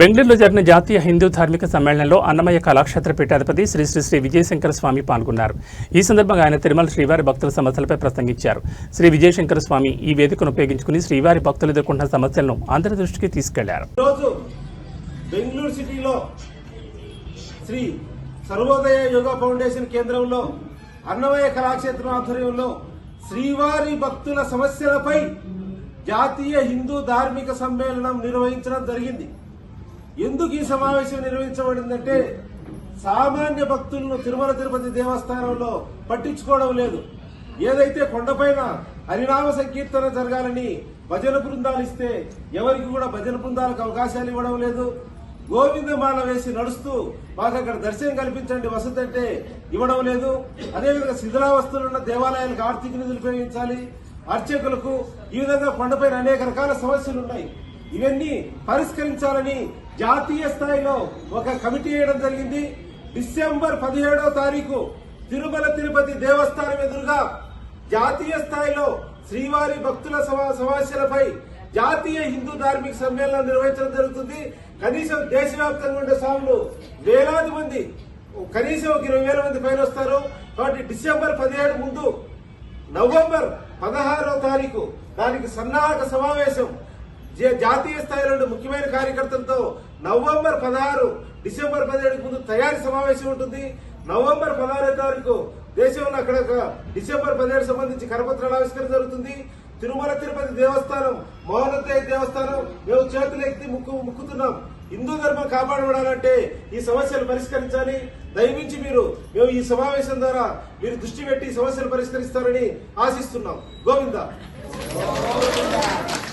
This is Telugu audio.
బెంగళూరులో జరిగిన జాతీయ హిందూ ధార్మిక సమ్మేళనంలో అన్నమయ్య కళాక్షేత్ర పీఠాధిపతి శ్రీ శ్రీ శ్రీ విజయశంకర స్వామి పాల్గొన్నారు. ఈ సందర్భంగా ఆయన తిరుమల శ్రీవారి భక్తుల సమస్యలపై ప్రసంగించారు. శ్రీ విజయశంకర స్వామి ఈ వేదికను ఉపయోగించుకుని శ్రీవారి భక్తులు ఎదుర్కొంటున్న సమస్యలను అందరి దృష్టికి తీసుకెళ్ళారు బెంగళూరు సిటీలో శ్రీ సర్వోదయ యోగా ఫౌండేషన్ కేంద్రంలో అన్నమయ్య కళాక్షేత్రం ఆధ్వర్యంలో శ్రీవారి భక్తుల సమస్యలపై జాతీయ హిందూ ధార్మిక సమ్మేళనం నిర్వహించడం జరిగింది. ఎందుకు ఈ సమావేశం నిర్వహించబడిందంటే సామాన్య భక్తులను తిరుమల తిరుపతి దేవస్థానంలో పట్టించుకోవడం లేదు. ఏదైతే కొండపైన హరినామ సంకీర్తన జరగాలని భజన బృందాలు ఇస్తే ఎవరికి కూడా భజన బృందాలకు అవకాశాలు ఇవ్వడం లేదు. గోవిందమాల వేసి నడుస్తూ మాకు అక్కడ దర్శనం కల్పించండి వసతి అంటే ఇవ్వడం లేదు. అదేవిధంగా శిథిలావస్థలున్న దేవాలయాలకు ఆర్థిక నిధులు ఉపయోగించాలి. అర్చకులకు ఈ విధంగా కొండపైన అనేక రకాల సమస్యలు ఉన్నాయి. ఇవన్నీ పరిష్కరించాలని జాతీయ స్థాయిలో ఒక కమిటీ వేయడం జరిగింది. డిసెంబర్ పదిహేడవ తారీఖు తిరుమల తిరుపతి దేవస్థానం ఎదురుగా జాతీయ స్థాయిలో శ్రీవారి భక్తుల సమస్యలపై జాతీయ హిందూ ధార్మిక సమ్మేళనం నిర్వహించడం జరుగుతుంది. కనీసం దేశవ్యాప్తంగా ఉండే స్వాములు వేలాది మంది కనీసం ఒక ఇరవై వేల మంది పైన వస్తారు. కాబట్టి డిసెంబర్ పదిహేడు ముందు నవంబర్ పదహారో తారీఖు దానికి సన్నాహక సమావేశం జాతీయ స్థాయిలో ముఖ్యమైన కార్యకర్తలతో నవంబర్ పదహారు డిసెంబర్ పదిహేడు ముందు తయారీ సమావేశం ఉంటుంది. నవంబర్ పదహారో తారీఖు దేశంలో అక్కడ డిసెంబర్ పదిహేడు సంబంధించి కరపత్రాల ఆవిష్కరణ జరుగుతుంది. తిరుమల తిరుపతి దేవస్థానం మౌనతయ్య దేవస్థానం మేము చేతులు ఎత్తి ముక్కు ముక్కుతున్నాం. హిందూ ధర్మం కాపాడబడాలంటే ఈ సమస్యలు పరిష్కరించాలి. దయవించి మీరు మేము ఈ సమావేశం ద్వారా మీరు దృష్టి పెట్టి సమస్యలు పరిష్కరిస్తారని ఆశిస్తున్నాం. గోవిందా.